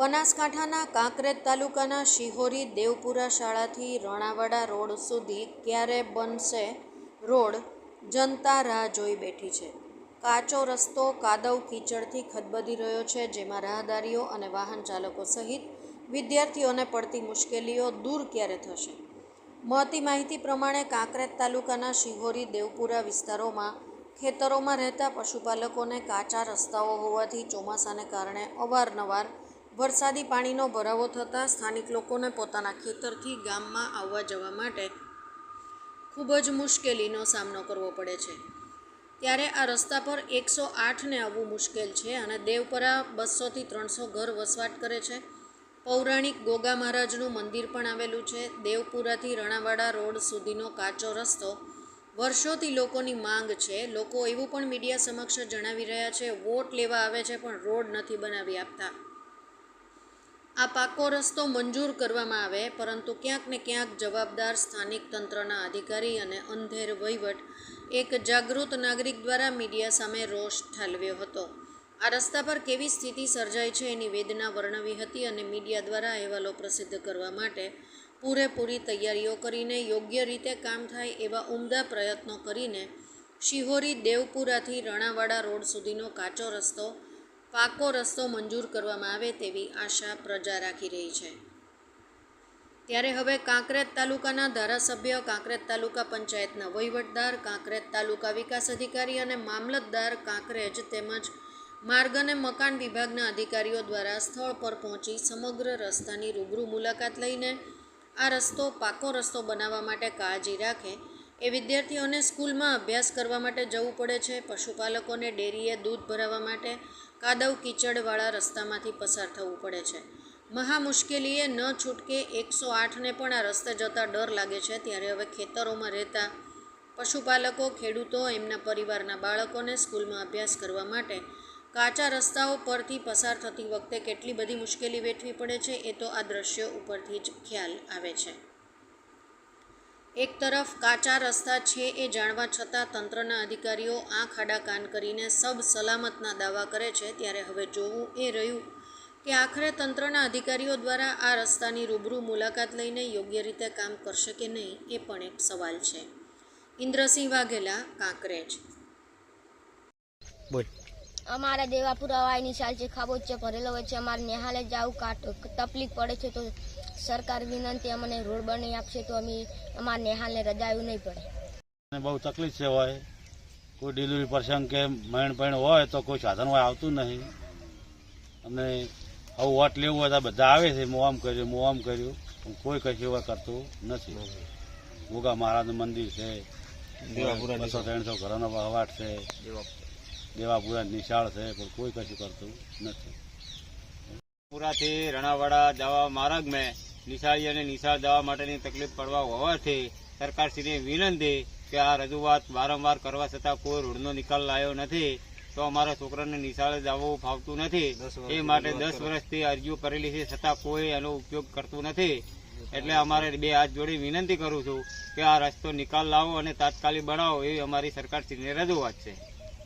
બનાસકાંઠાના કાંકરેજ તાલુકાના શિહોરી દેવપુરા શાળાથી રણાવાડા રોડ સુધી ક્યારે બનશે રોડ, જનતા રાહ જોઈ બેઠી છે. કાચો રસ્તો કાદવ કીચડથી ખદબદી રહ્યો છે, જેમાં રાહદારીઓ અને વાહન ચાલકો સહિત વિદ્યાર્થીઓને પડતી મુશ્કેલીઓ દૂર ક્યારે થશે? મળતી માહિતી પ્રમાણે કાંકરેજ તાલુકાના શિહોરી દેવપુરા વિસ્તારોમાં ખેતરોમાં રહેતા પશુપાલકોને કાચા રસ્તાઓ હોવાથી ચોમાસાને કારણે અવારનવાર વરસાદી પાણીનો ભરાવો થતાં સ્થાનિક લોકોને પોતાના ખેતરથી ગામમાં આવવા જવા માટે ખૂબ જ મુશ્કેલીનો સામનો કરવો પડે છે. ત્યારે આ રસ્તા પર એકસો આઠને આવવું મુશ્કેલ છે અને દેવપરા બસોથી ત્રણસો ઘર વસવાટ કરે છે. પૌરાણિક ગોગા મહારાજનું મંદિર પણ આવેલું છે. દેવપુરાથી રણાવાડા રોડ સુધીનો કાચો રસ્તો વર્ષોથી લોકોની માંગ છે. લોકો એવું પણ મીડિયા સમક્ષ જણાવી રહ્યા છે, વોટ લેવા આવે છે પણ રોડ નથી બનાવી આપતા. આ પાકો રસ્તો મંજૂર કરવામાં આવે, પરંતુ ક્યાંક ને ક્યાંક જવાબદાર સ્થાનિક તંત્રના અધિકારી અને અંધેર વહીવટ એક જાગૃત નાગરિક દ્વારા મીડિયા સામે રોષ ઠાલવ્યો હતો. આ રસ્તા પર કેવી સ્થિતિ સર્જાઈ છે એની વેદના વર્ણવી હતી અને મીડિયા દ્વારા અહેવાલો પ્રસિદ્ધ કરવા માટે પૂરેપૂરી તૈયારીઓ કરીને યોગ્ય રીતે કામ થાય એવા ઉમદા પ્રયત્નો કરીને શિહોરી દેવપુરાથી રણાવાડા રોડ સુધીનો કાચો રસ્તો પાકો રસ્તો મંજૂર કરવામાં આવે તેવી આશા પ્રજા રાખી રહી છે. ત્યારે હવે કાંકરેજ તાલુકાના ધારાસભ્ય, કાંકરેજ તાલુકા પંચાયતના વહીવટદાર, કાંકરેજ તાલુકા વિકાસ અધિકારી અને મામલતદાર કાંકરેજ તેમજ માર્ગ અને મકાન વિભાગના અધિકારીઓ દ્વારા સ્થળ પર પહોંચી સમગ્ર રસ્તાની રૂબરૂ મુલાકાત લઈને આ રસ્તો પાકો રસ્તો બનાવવા માટે કાળજી રાખે એ વિદ્યાર્થીઓને સ્કૂલમાં અભ્યાસ કરવા માટે જવું પડે છે. પશુપાલકોને ડેરીએ દૂધ ભરાવવા માટે કાદવ કીચડવાળા રસ્તામાંથી પસાર થવું પડે છે. મહા મુશ્કેલીએ ન છૂટકે એકસો આઠને પણ આ રસ્તે જતાં ડર લાગે છે. ત્યારે હવે ખેતરોમાં રહેતા પશુપાલકો, ખેડૂતો, એમના પરિવારના બાળકોને સ્કૂલમાં અભ્યાસ કરવા માટે કાચા રસ્તાઓ પરથી પસાર થતી વખતે કેટલી બધી મુશ્કેલી વેઠવી પડે છે એ તો આ દ્રશ્યો ઉપરથી જ ખ્યાલ આવે છે. એક તરફ કાચા રસ્તા છે એ જાણવા છતાં તંત્રના અધિકારીઓ આંખ આડા કાન કરીને સબ સલામતના દાવા કરે છે, ત્યારે હવે જોવું એ રહ્યું કે આખરે તંત્રના અધિકારીઓ દ્વારા આ રસ્તાની રૂબરૂ મુલાકાત લઈને યોગ્ય રીતે કામ કરશે કે નહીં, એ પણ એક સવાલ છે. ઇન્દ્રસિંહ વાઘેલા, કાંકરેજ. બોલ. અમારે દેવાપુરા વાયની ચાલ છે ખાબોચિયા ભરેલો હોય છે. અમારે નિહાલે જવું કાટ તકલીફ પડે છે તો સરકાર વિનંતી અમને રોડ બનાવી આપશે તો અમે અમારા નિહાલને રજાયું નહીં પડે. બહુ તકલીફ છે હોય. કોઈ ડિલિવરી પ્રસંગ કે મહેણ પહેણ હોય તો કોઈ સાધન હોય આવતું નહીં. અને આવું વોટ લેવું હોય તો બધા આવે છે આમ કર્યું આમ કર્યું. પણ કોઈ કશું હોય કરતું નથી. ગોગા મહારાજનું મંદિર છે. બસો ત્રણસો ઘરોનો વહવાટ છે. દેવાપુરા નિશાળ છે પણ કોઈ કશું કરતું નથી. પુરાથી રણાવાડા જવા માર્ગ મેં નિશાળી અને નિશાળ જવા માટેની તકલીફ પડવા હોવાથી સરકારશ્રીને વિનંતી કે આ રજૂઆત વારંવાર કરવા છતાં કોઈ રોડનો નિકાલ લાવ્યો નથી તો અમારા છોકરાને નિશાળે જવું ફાવતું નથી. એ માટે દસ વર્ષથી અરજીઓ કરેલી છે છતાં કોઈ એનો ઉપયોગ કરતું નથી. એટલે અમારે બે હાથ જોડી વિનંતી કરું છું કે આ રસ્તો નિકાલ લાવો અને તાત્કાલિક બનાવો એવી અમારી સરકારશ્રીની રજૂઆત છે.